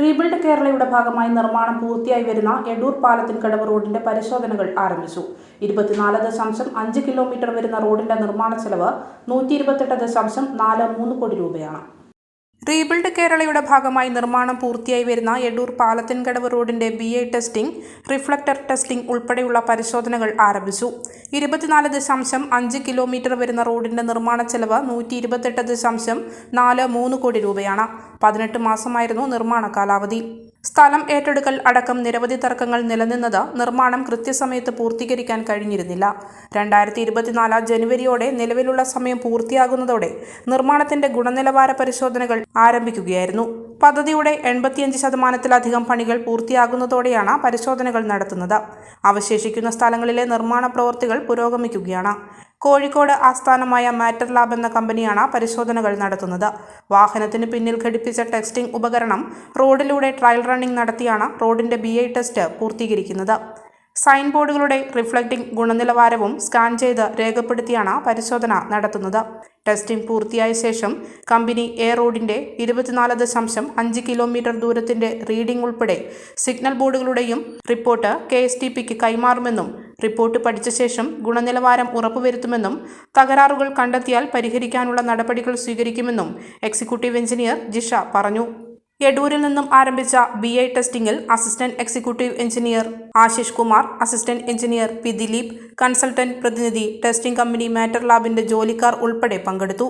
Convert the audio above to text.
Rebuild കേരളയുടെ ഭാഗമായി നിർമ്മാണം പൂർത്തിയായി വരുന്ന എടൂർ പാലത്തിൻകടവ് റോഡിന്റെ പരിശോധനകൾ ആരംഭിച്ചു. ഇരുപത്തിനാല് ദശാംശം അഞ്ച് കിലോമീറ്റർ വരുന്ന റോഡിന്റെ നിർമ്മാണ ചെലവ് നൂറ്റി ഇരുപത്തെട്ട് ദശാംശം നാല് മൂന്ന് കോടി രൂപയാണ്. റീബിൽഡ് കേരളയുടെ ഭാഗമായി നിർമ്മാണം പൂർത്തിയായി വരുന്ന എടൂർ പാലത്തിൻകടവ് റോഡിന്റെ B I testing reflector testing ഉൾപ്പെടെയുള്ള പരിശോധനകൾ ആരംഭിച്ചു. ഇരുപത്തിനാല് ദശാംശം അഞ്ച് കിലോമീറ്റർ വരുന്ന റോഡിന്റെ നിർമ്മാണ ചെലവ് നൂറ്റി ഇരുപത്തെട്ട് ദശാംശം നാല് മൂന്ന് കോടി രൂപയാണ്. പതിനെട്ട് മാസമായിരുന്നു നിർമ്മാണ കാലാവധി. സ്ഥലം ഏറ്റെടുക്കൽ അടക്കം നിരവധി തർക്കങ്ങൾ നിലനിന്നത് നിർമ്മാണം കൃത്യസമയത്ത് പൂർത്തീകരിക്കാൻ കഴിഞ്ഞിരുന്നില്ല. രണ്ടായിരത്തി ഇരുപത്തിനാല് ജനുവരിയോടെ നിലവിലുള്ള സമയം പൂർത്തിയാകുന്നതോടെ നിർമ്മാണത്തിന്റെ ഗുണനിലവാര പരിശോധനകൾ ആരംഭിക്കുകയായിരുന്നു. പദ്ധതിയുടെ എൺപത്തിയഞ്ച് ശതമാനത്തിലധികം പണികൾ പൂർത്തിയാകുന്നതോടെയാണ് പരിശോധനകൾ നടത്തുന്നത്. അവശേഷിക്കുന്ന സ്ഥലങ്ങളിലെ നിർമ്മാണ പ്രവൃത്തികൾ പുരോഗമിക്കുകയാണ്. കോഴിക്കോട് ആസ്ഥാനമായ മാറ്റർ ലാബ് എന്ന കമ്പനിയാണ് പരിശോധനകൾ നടത്തുന്നത്. വാഹനത്തിന് പിന്നിൽ ഘടിപ്പിച്ച ടെസ്റ്റിംഗ് ഉപകരണം റോഡിലൂടെ ട്രയൽ റണ്ണിംഗ് നടത്തിയാണ് റോഡിന്റെ ബി ടെസ്റ്റ് പൂർത്തീകരിക്കുന്നത്. സൈൻ ബോർഡുകളുടെ റിഫ്ലക്റ്റിംഗ് ഗുണനിലവാരവും സ്കാൻ ചെയ്ത് രേഖപ്പെടുത്തിയാണ് പരിശോധന നടത്തുന്നത്. ടെസ്റ്റിംഗ് പൂർത്തിയായ ശേഷം കമ്പനി എ റോഡിന്റെ ഇരുപത്തിനാല് ദശാംശം അഞ്ച് കിലോമീറ്റർ ദൂരത്തിന്റെ റീഡിംഗ് ഉൾപ്പെടെ സിഗ്നൽ ബോർഡുകളുടെയും റിപ്പോർട്ട് കെ എസ് ടി പിക്ക് കൈമാറുമെന്നും റിപ്പോർട്ട് പഠിച്ച ശേഷം ഗുണനിലവാരം ഉറപ്പുവരുത്തുമെന്നും തകരാറുകൾ കണ്ടെത്തിയാൽ പരിഹരിക്കാനുള്ള നടപടികൾ സ്വീകരിക്കുമെന്നും എക്സിക്യൂട്ടീവ് എഞ്ചിനീയർ ജിഷ പറഞ്ഞു. എടൂരിൽ നിന്നും ആരംഭിച്ച ബി ഐ ടെസ്റ്റിംഗിൽ assistant executive engineer Ashish Kumar assistant engineer P Dileep consultant പ്രതിനിധി ടെസ്റ്റിംഗ് കമ്പനി മാറ്റർ ലാബിന്റെ ജോലിക്കാർ ഉൾപ്പെടെ പങ്കെടുത്തു.